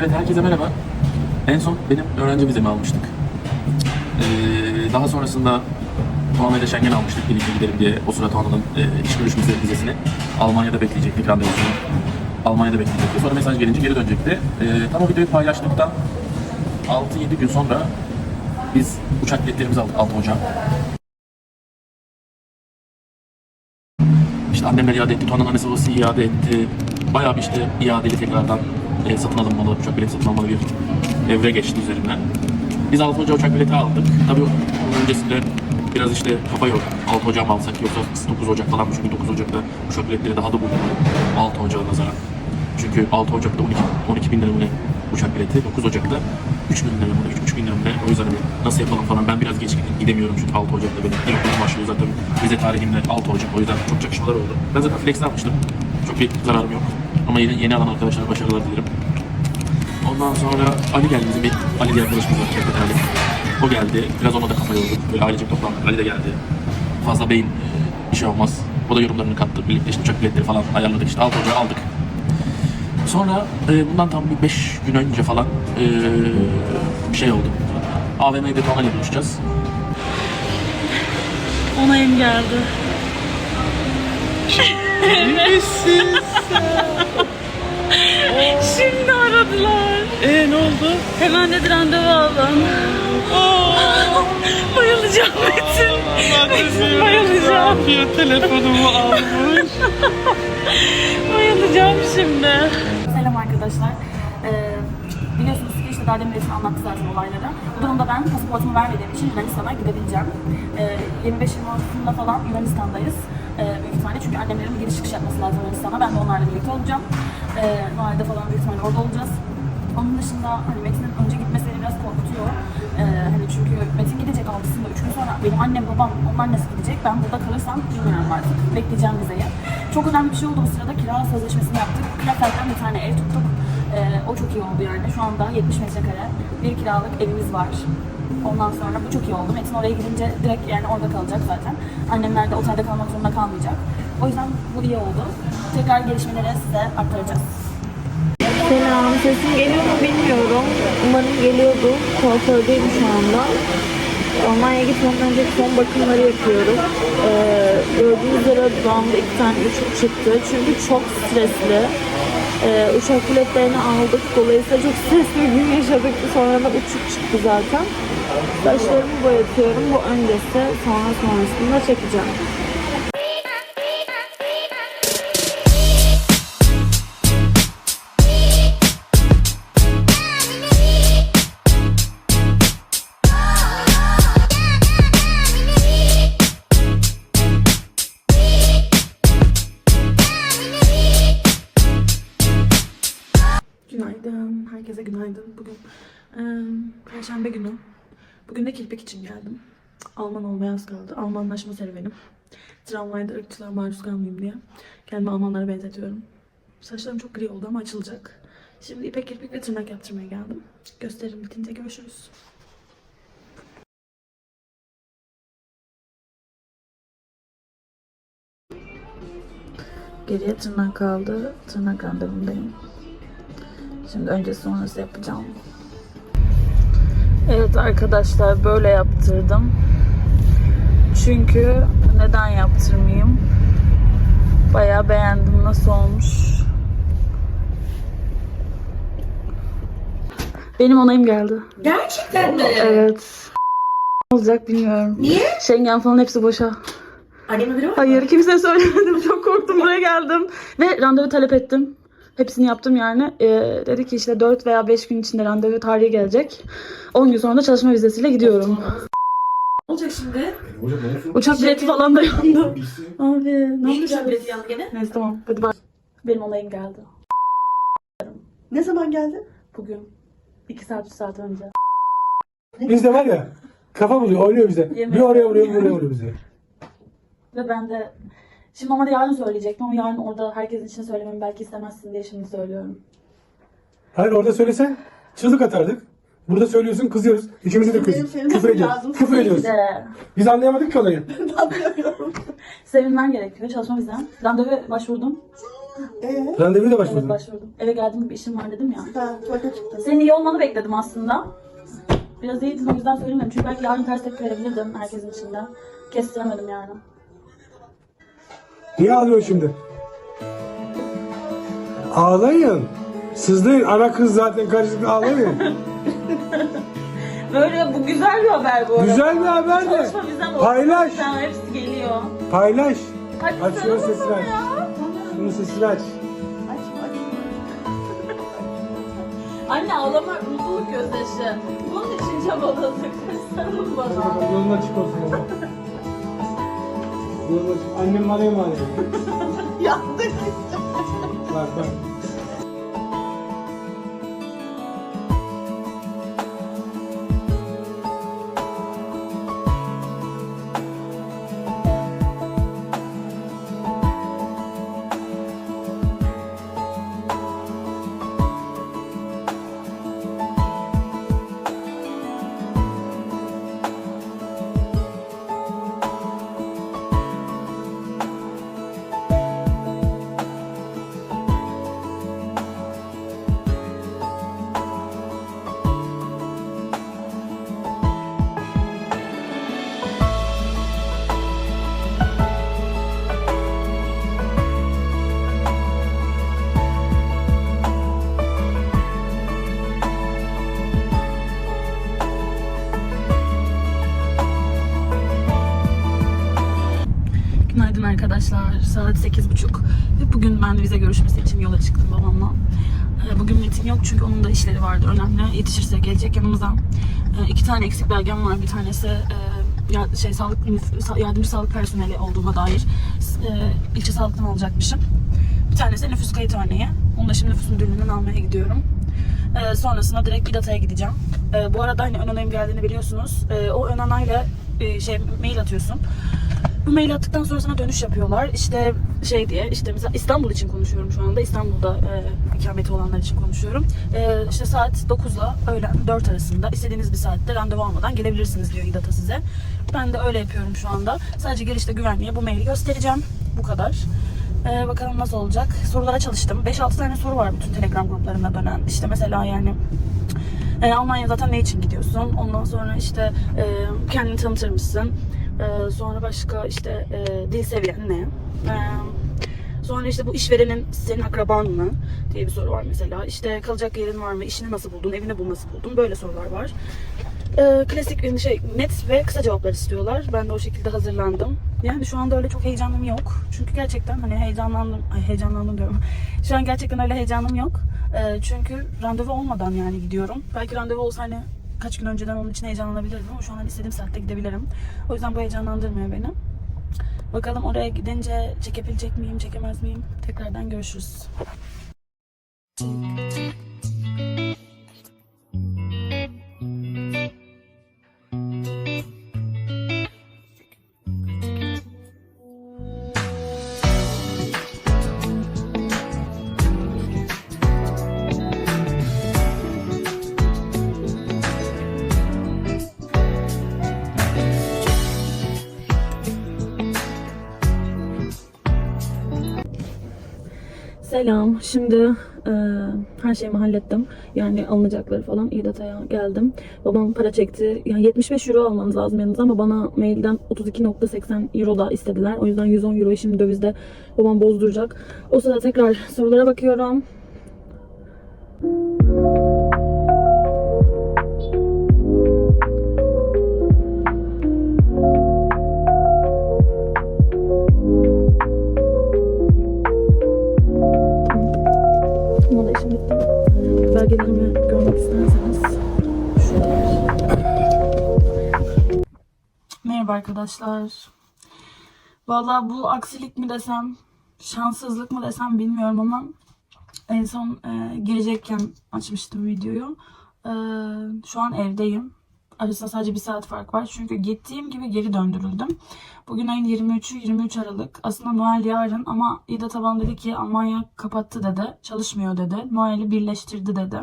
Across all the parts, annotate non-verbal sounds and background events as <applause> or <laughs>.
Evet herkese merhaba. En son benim öğrenci vizemi almıştık. Ee, daha sonrasında ile Schengen almıştık birlikte gidelim diye. O sıra Tuana'nın e, iş görüşmesi vizesini Almanya'da bekleyecektik randevusunu. Almanya'da bekleyecektik. Sonra mesaj gelince geri dönecekti. Ee, tam o videoyu paylaştıktan 6-7 gün sonra biz uçak biletlerimizi aldık 6 Ocak. İşte annemler iade etti, Tuana'nın annesi babası iade etti. Bayağı bir işte iadeli tekrardan e, satın alınmalı, uçak bileti satın almalı bir evre geçti üzerinden. Biz 6 Ocak uçak bileti aldık. Tabii onun öncesinde biraz işte kafa yok. 6 Ocak mı alsak yoksa 9 Ocak falan çünkü 9 Ocak'ta uçak biletleri daha da bulunmalı 6 Ocak'a nazaran. Çünkü 6 Ocak'ta 12, 12 bin lira mı uçak bileti, 9 Ocak'ta 3 bin lira mı ne, 3,5 bin lira mı. O yüzden hani nasıl yapalım falan. Ben biraz geç gidemiyorum çünkü 6 Ocak'ta benim ilk okulum başlıyor zaten. Vize tarihim de 6 Ocak. O yüzden çok çakışmalar oldu. Ben zaten flex'ini almıştım. Çok bir zararım yok. Ama yeni, yeni alan arkadaşlara başarılar dilerim. Ondan sonra Ali geldi bizim bir Ali diye arkadaşımız var Ali. O geldi. Biraz ona da kafa yorduk. Böyle ailecek toplandık. Ali de geldi. Fazla beyin e, bir şey olmaz. O da yorumlarını kattı. Birlikte işte uçak biletleri falan ayarladık işte. 6 Ocağı aldık. Sonra e, bundan tam bir 5 gün önce falan e, bir şey oldu. AVM'de Tonal'le buluşacağız. Onayım geldi. Şimdi aradılar. Ee ne oldu? Hemen dedi randevu alın. Bayılacağım Metin. Bayılacağım. Yapıyor telefonumu almış. <laughs> Bayılacağım şimdi. Selam arkadaşlar. Ee, biliyorsunuz ki işte daha demin Metin anlattı zaten olayları. Bu durumda ben pasaportumu vermediğim için Yunanistan'a gidebileceğim. Ee, 25-26'sında falan Yunanistan'dayız. Ee, büyük ihtimalle çünkü annemlerin bir giriş çıkış yapması lazım Yunanistan'a. Ben de onlarla birlikte olacağım. Ee, Noel'de falan büyük ihtimalle orada olacağız. Onun dışında hani Metin'in önce gitmesi beni biraz korkutuyor. Ee, hani çünkü Metin gidecek altısında, üç gün sonra benim annem, babam, onun annesi gidecek. Ben burada kalırsam bilmiyorum artık. Bekleyeceğim vizeyi. Çok önemli bir şey oldu bu sırada. Kira sözleşmesini yaptık. Kreffeld'den bir tane ev tuttuk. Ee, o çok iyi oldu yani. Şu anda 70 metrekare bir kiralık evimiz var. Ondan sonra bu çok iyi oldu. Metin oraya gidince direkt yani orada kalacak zaten. Annemler de otelde kalmak zorunda kalmayacak. O yüzden bu iyi oldu. Tekrar gelişmeleri size aktaracağız. Selam, sesim geliyor mu bilmiyorum. Umarım geliyordu. Kuafördeyim şu anda. Almanya'ya gitmeden önce son bakımları yapıyorum. Ee, gördüğünüz üzere dudağımda iki tane uçuk çıktı. Çünkü çok stresli. Ee, uçak biletlerini aldık. Dolayısıyla çok stresli bir gün yaşadık. Sonra da uçuk çıktı zaten. Saçlarımı boyatıyorum. Bu öncesi, sonra sonrasında çekeceğim. Perşembe günü. Bugün de kirpik için geldim. Alman olmaya az kaldı. Almanlaşma serüvenim. Tramvayda ırkçılar maruz kalmayayım diye. Kendimi Almanlara benzetiyorum. Saçlarım çok gri oldu ama açılacak. Şimdi ipek kirpik ve tırnak yaptırmaya geldim. Gösterim bitince görüşürüz. Geriye tırnak kaldı. Tırnak randevumdayım. Şimdi önce sonrası yapacağım. Evet arkadaşlar böyle yaptırdım. Çünkü neden yaptırmayayım? Bayağı beğendim nasıl olmuş. Benim onayım geldi. Gerçekten mi? Evet. Ne olacak bilmiyorum. Niye? Schengen falan hepsi boşa. Annemin haberi var mı? Hayır kimseye söylemedim. Çok korktum buraya geldim. Ve randevu talep ettim. Hepsini yaptım yani. Ee, dedi ki işte 4 veya 5 gün içinde randevu tarihi gelecek. 10 gün sonra da çalışma vizesiyle gidiyorum. Ne olacak şimdi? Uçak bileti falan da yandı. Abi ne Ne yapacağız? güzel bileti yandı gene. Neyse tamam. Hadi bak. Benim olayım geldi. Ne zaman geldi? Bugün. 2 saat 3 saat önce. Bizde var ya kafa buluyor, oynuyor bize. Yemin Bir oraya vuruyor, bir oraya vuruyor bize. Ve ben de Şimdi normalde yarın söyleyecektim ama yarın orada herkesin için söylememi belki istemezsin diye şimdi söylüyorum. Hayır orada söylesen çığlık atardık. Burada söylüyorsun kızıyoruz. İkimizi de kız. Küfür ediyoruz. Küfür ediyoruz. Biz anlayamadık ki olayı. <laughs> sevinmen gerekiyor çalışma vizem. Randevu başvurdum. Ee? Randevuya da Evet başvurdun. başvurdum. Eve geldiğim gibi işim var dedim ya. Ha, tuvalete çıktın. Senin iyi olmanı bekledim aslında. Biraz iyiydin o yüzden söylemedim. Çünkü belki yarın ters tepki verebilirdim herkesin içinde. Kestiremedim yani. Niye ağlıyorsun şimdi? Ağlayın. Sızlayın. Ana kız zaten karışık ağlayın. Böyle bu güzel bir haber bu arada. Güzel bir haber de. Çalışma bizden olsun. Paylaş. Sen hepsi geliyor. Paylaş. Hadi Aç şunun sesini aç. ya. Şunun sesini aç. <laughs> Anne ağlamak mutluluk gözyaşı. Bunun için çabaladık. <laughs> Sarıl bana. Yolun açık olsun baba. Yolun açık. Annem bana emanet. Yandık. Bak bak. Arkadaşlar. Saat 8.30 ve bugün ben vize görüşmesi için yola çıktım babamla. Ee, Bugün meeting yok çünkü onun da işleri vardı önemli. Yetişirse gelecek yanımıza. Ee, İki tane eksik belgem var. Bir tanesi e, şey sağlık sa- yardımcı sağlık personeli olduğuma dair e, ilçe sağlıktan alacakmışım. Bir tanesi nüfus kayıt örneği. Onu da şimdi nüfus müdürlüğünden almaya gidiyorum. Ee, sonrasında direkt İDATA'ya gideceğim. Bu arada hani ön geldiğini biliyorsunuz. O ön e, şey mail atıyorsun. Bu mail attıktan sonra sana dönüş yapıyorlar. İşte şey diye işte mesela İstanbul için konuşuyorum şu anda. İstanbul'da e, ikameti olanlar için konuşuyorum. E, işte saat 9 ile öğlen 4 arasında istediğiniz bir saatte randevu almadan gelebilirsiniz diyor İDATA size. Ben de öyle yapıyorum şu anda. Sadece girişte güvenliğe bu maili göstereceğim. Bu kadar. E, bakalım nasıl olacak. Sorulara çalıştım. 5-6 tane soru var bütün Telegram gruplarında dönen. İşte mesela yani e, Almanya zaten ne için gidiyorsun? Ondan sonra işte e, kendini tanıtır mısın? E, sonra başka işte e, dil seviyen ne? E, sonra işte bu işverenin senin akraban mı diye bir soru var mesela. İşte kalacak yerin var mı? İşini nasıl buldun? Evini bul nasıl buldun? Böyle sorular var. E, klasik şey net ve kısa cevaplar istiyorlar. Ben de o şekilde hazırlandım. Yani şu anda öyle çok heyecanım yok. Çünkü gerçekten hani heyecanlandım. Ay heyecanlandım diyorum. <laughs> Şu an gerçekten öyle heyecanım yok. E, çünkü randevu olmadan yani gidiyorum. Belki randevu olsa hani kaç gün önceden onun için heyecanlanabilirdim ama şu an hani istediğim saatte gidebilirim. O yüzden bu heyecanlandırmıyor beni. Bakalım oraya gidince çekebilecek miyim, çekemez miyim? Tekrardan görüşürüz. Selam. Şimdi e, her şeyimi hallettim. Yani alınacakları falan İDATA'ya geldim. Babam para çekti. Yani 75 euro almanız lazım yanınıza ama bana mailden 32.80 euro da istediler. O yüzden 110 euro şimdi dövizde babam bozduracak. O sırada tekrar sorulara bakıyorum. Arkadaşlar. Vallahi bu aksilik mi desem, şanssızlık mı desem bilmiyorum ama en son e, gelecekken açmıştım videoyu. E, şu an evdeyim. Arasında sadece bir saat fark var. Çünkü gittiğim gibi geri döndürüldüm. Bugün ayın 23'ü 23 Aralık. Aslında Noel yarın ama İda Taban dedi ki Almanya kapattı dedi. Çalışmıyor dedi. Noel'i birleştirdi dedi.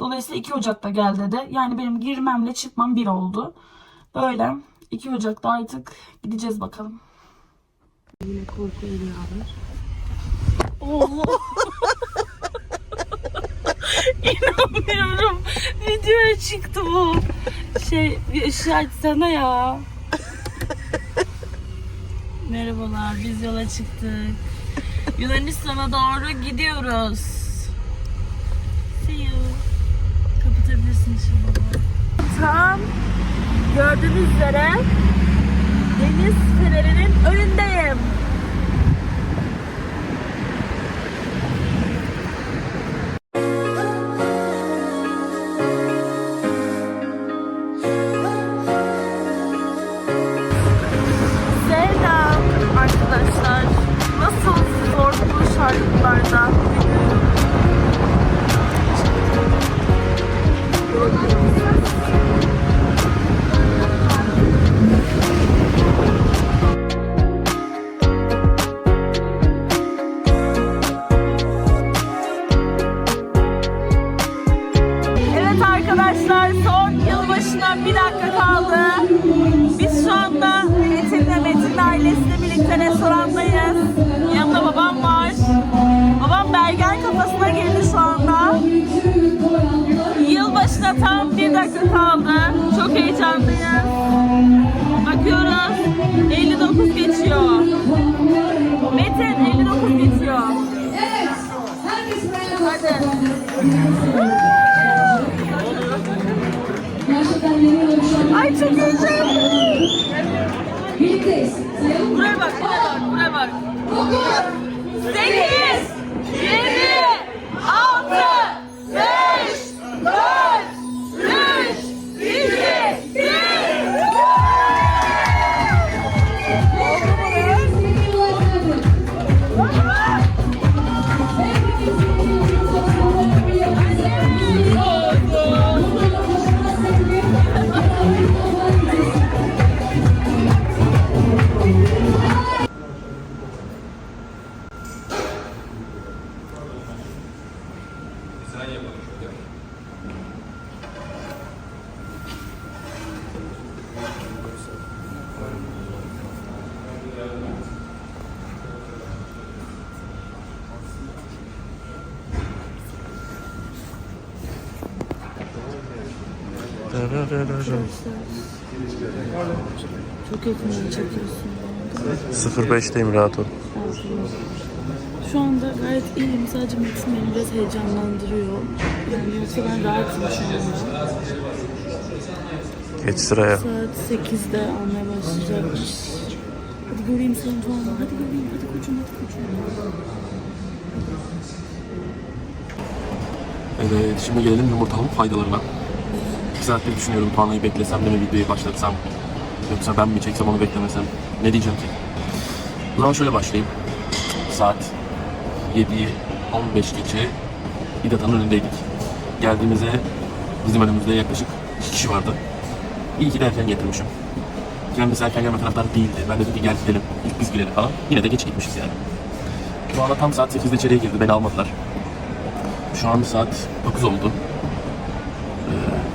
Dolayısıyla 2 Ocak'ta gel dedi. Yani benim girmemle çıkmam bir oldu. Böyle 2 Ocak'ta artık gideceğiz bakalım. Yine korkuyla beraber. Allah. <laughs> İnanmıyorum. Videoya çıktı bu. Şey bir ışığı açsana ya. Merhabalar biz yola çıktık. Yunanistan'a doğru gidiyoruz. See you. Kapatabilirsin şimdi baba. Tam gördüğünüz üzere deniz fenerinin önündeyim. Yeah. Çok yakından çekiyorsun. 05'teyim rahat ol. Şu anda gayet iyiyim. Sadece Metin beni biraz heyecanlandırıyor. Yani yoksa ben rahatım şu anda. Geç sıraya. Saat 8'de almaya başlayacakmış. Hadi göreyim seni Tuğan'la. Hadi göreyim. Hadi koçum hadi koçum. Evet, şimdi gelelim yumurtalığın faydalarına. İki saattir düşünüyorum Tuana'yı beklesem de mi videoyu başlatsam yoksa ben mi çeksem onu beklemesem ne diyeceğim ki? O zaman şöyle başlayayım. Saat 7'yi 15 geçe İdata'nın önündeydik. Geldiğimizde bizim önümüzde yaklaşık 2 kişi vardı. İyi ki de erken getirmişim. Kendisi erken gelme taraftar değildi. Ben dedim ki gel gidelim, ilk biz gidelim falan. Yine de geç gitmişiz yani. Şu anda tam saat 8'de içeriye girdi, beni almadılar. Şu an saat 9 oldu.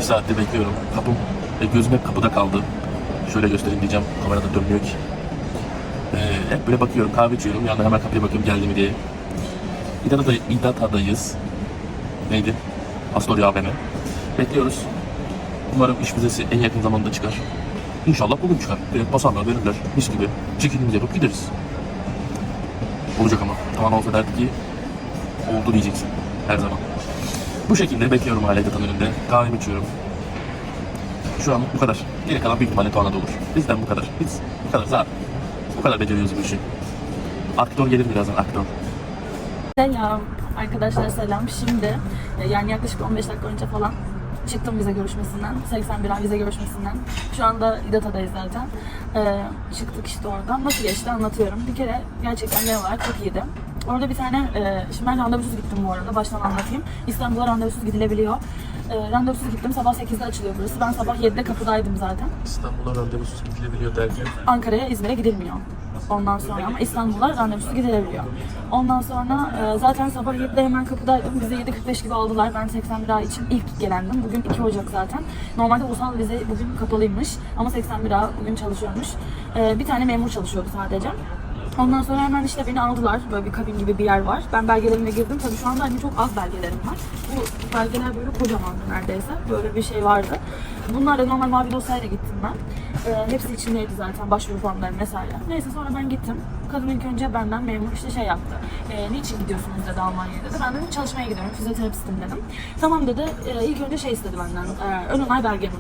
Ee, bir saattir bekliyorum. Kapım, e, gözüm hep kapıda kaldı. Şöyle göstereyim diyeceğim. Kamerada dönmüyor ki. Ee, hep böyle bakıyorum, kahve içiyorum. Yandan hemen kapıya bakıyorum geldi mi diye. İdata'da, İdata'dayız. Neydi? Astoria AVM. Bekliyoruz. Umarım iş vizesi en yakın zamanda çıkar. İnşallah bugün çıkar. Direkt basarlar, verirler. Mis gibi. Çekilimizi yapıp gideriz. Olacak ama. Tamam olsa derdi ki oldu diyeceksin. Her zaman. Bu şekilde bekliyorum hala Edata'nın önünde. Kahvemi içiyorum. Şu an bu kadar. Geri kalan büyük ihtimalle Tuana'da olur. Bizden bu kadar. Biz bu kadar zaten. Bu kadar beceriyoruz bu işi. Aktor gelir birazdan aktor. Selam. Arkadaşlar selam. Şimdi e, yani yaklaşık 15 dakika önce falan çıktım vize görüşmesinden. 81 ay vize görüşmesinden. Şu anda İdata'dayız zaten. Ee, çıktık işte oradan. Nasıl geçti anlatıyorum. Bir kere gerçekten genel olarak çok iyiydi. Orada bir tane, e, şimdi ben randevusuz gittim bu arada. Baştan anlatayım. İstanbul'a randevusuz gidilebiliyor. E, randevusuz gittim. Sabah 8'de açılıyor burası. Ben sabah 7'de kapıdaydım zaten. İstanbul'a randevusuz gidilebiliyor derken. Ankara'ya, İzmir'e gidilmiyor. Ondan sonra ama İstanbul'a randevusuz gidilebiliyor. Ondan sonra e, zaten sabah 7'de hemen kapıdaydım. Bize 7.45 gibi aldılar. Ben 81 ay için ilk gelendim. Bugün 2 Ocak zaten. Normalde ulusal vize bugün kapalıymış. Ama 81 ay bugün çalışıyormuş. E, bir tane memur çalışıyordu sadece. Ondan sonra hemen işte beni aldılar. Böyle bir kabin gibi bir yer var. Ben belgelerime girdim. Tabii şu anda hani çok az belgelerim var. Bu belgeler böyle kocamandı neredeyse. Böyle bir şey vardı. Bunlarla normal mavi dosyayla gittim ben. Ee, hepsi içindeydi zaten başvuru formlarım vesaire. Neyse sonra ben gittim. Kadın ilk önce benden memur işte şey yaptı. Ee, niçin gidiyorsunuz dedi Almanya'ya dedi. Ben dedim çalışmaya gidiyorum. Fizyoterapistim dedim. Tamam dedi. Ee, ilk önce şey istedi benden. Ee, ön onay belgemi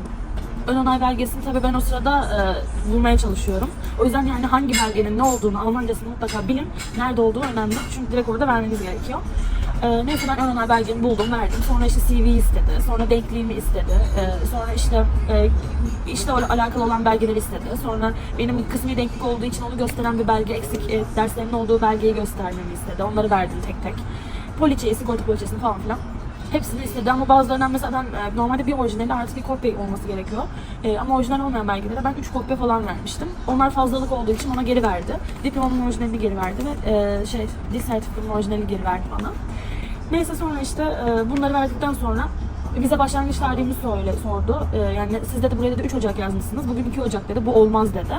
ön onay belgesini tabii ben o sırada e, bulmaya çalışıyorum. O yüzden yani hangi belgenin ne olduğunu Almancasını mutlaka bilin. Nerede olduğu önemli. Çünkü direkt orada vermeniz gerekiyor. E, neyse ben ön onay belgemi buldum, verdim. Sonra işte CV istedi. Sonra denkliğimi istedi. E, sonra işte e, işte alakalı olan belgeleri istedi. Sonra benim kısmi denklik olduğu için onu gösteren bir belge, eksik e, derslerimin olduğu belgeyi göstermemi istedi. Onları verdim tek tek. Poliçeyi, sigorta poliçesini falan filan. Hepsini istedi ama bazılarından mesela ben e, normalde bir orijinali artık bir kopya olması gerekiyor. E, ama orijinal olmayan belgelere ben 3 kopya falan vermiştim. Onlar fazlalık olduğu için ona geri verdi. Diplomamın orijinalini geri verdi ve e, şey, dil orijinalini geri verdi bana. Neyse sonra işte e, bunları verdikten sonra bize başlangıç tarihimi söyle, sordu. E, yani siz dedi buraya dedi 3 Ocak yazmışsınız. Bugün 2 Ocak dedi. Bu olmaz dedi.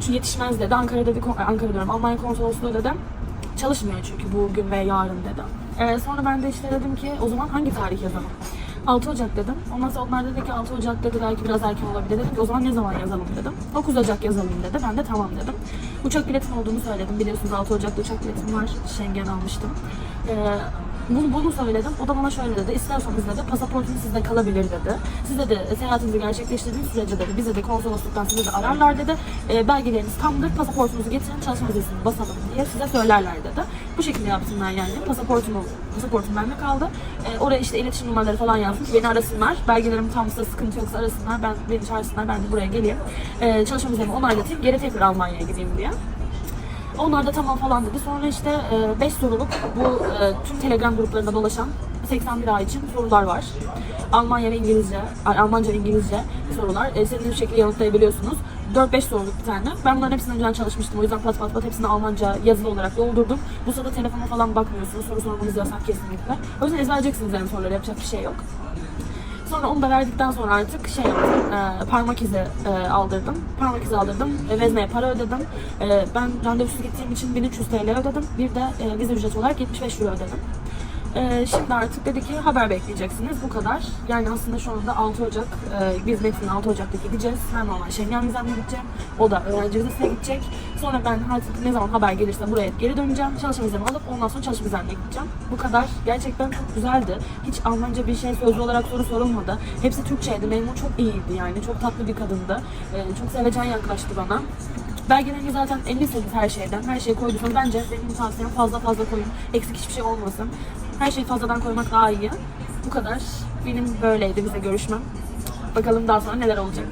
Çünkü yetişmez dedi. Ankara dedi, Ankara diyorum, Almanya konsolosluğu dedi. Çalışmıyor çünkü bugün ve yarın dedi. Ee, sonra ben de işte dedim ki o zaman hangi tarih yazalım? 6 Ocak dedim. Ondan sonra onlar dedi ki 6 Ocak dedi belki biraz erken olabilir. Dedim ki o zaman ne zaman yazalım dedim. 9 Ocak yazalım dedi. Ben de tamam dedim. Uçak biletim olduğunu söyledim. Biliyorsunuz 6 Ocak'ta uçak biletim var. Schengen almıştım. Ee, bunu, bunu söyledim. O da bana şöyle dedi. İsterseniz dedi pasaportunuz sizde kalabilir dedi. Siz dedi seyahatinizi gerçekleştirdiğiniz sürece dedi bize de konsolosluktan size de ararlar dedi. E, belgeleriniz tamdır. Pasaportunuzu getirin çalışma vizesini basalım diye size söylerler dedi. Bu şekilde yaptım yani. Pasaportum, pasaportum bende kaldı. E, oraya işte iletişim numaraları falan yazmış. Beni arasınlar. Belgelerim tamsa sıkıntı yoksa arasınlar. Ben beni çağırsınlar. Ben de buraya geleyim. E, çalışma vizemi onaylatayım. Geri tekrar Almanya'ya gideyim diye. Onlar da tamam falan dedi. Sonra işte 5 soruluk bu e, tüm Telegram gruplarında dolaşan 81 ay için sorular var. Almanya ve İngilizce, Almanca ve İngilizce sorular. E, istediğiniz bir şekilde yanıtlayabiliyorsunuz. 4-5 soruluk bir tane. Ben bunların hepsinden önceden çalışmıştım. O yüzden pat pat pat hepsini Almanca yazılı olarak doldurdum. Bu sırada telefona falan bakmıyorsunuz. Soru sormanız yasak kesinlikle. O yüzden ezberleyeceksiniz yani soruları. Yapacak bir şey yok. Sonra onu da verdikten sonra artık şey yaptım, e, parmak izi e, aldırdım. Parmak izi aldırdım, e, vezneye para ödedim. E, ben randevusuz gittiğim için 1300 TL ödedim. Bir de e, vize ücreti olarak 75 euro ödedim. E, şimdi artık dedi ki haber bekleyeceksiniz bu kadar. Yani aslında şu anda 6 Ocak, e, biz Metin'e 6 Ocak'ta gideceğiz. Ben normal Schengen vizemle gideceğim. O da öğrenci vizesine gidecek. Sonra ben artık ne zaman haber gelirse buraya geri döneceğim. Çalışma vizemi alıp ondan sonra çalışma vizemle gideceğim. Bu kadar. Gerçekten çok güzeldi. Hiç Almanca bir şey sözlü olarak soru sorulmadı. Hepsi Türkçeydi. Memur çok iyiydi yani. Çok tatlı bir kadındı. E, çok sevecen yaklaştı bana. Belgelerini zaten eminsiniz her şeyden. Her şeyi koyduysanız bence benim tavsiyem fazla fazla koyun. Eksik hiçbir şey olmasın. Her şeyi fazladan koymak daha iyi. Bu kadar. Benim böyleydi bize görüşmem. Bakalım daha sonra neler olacak.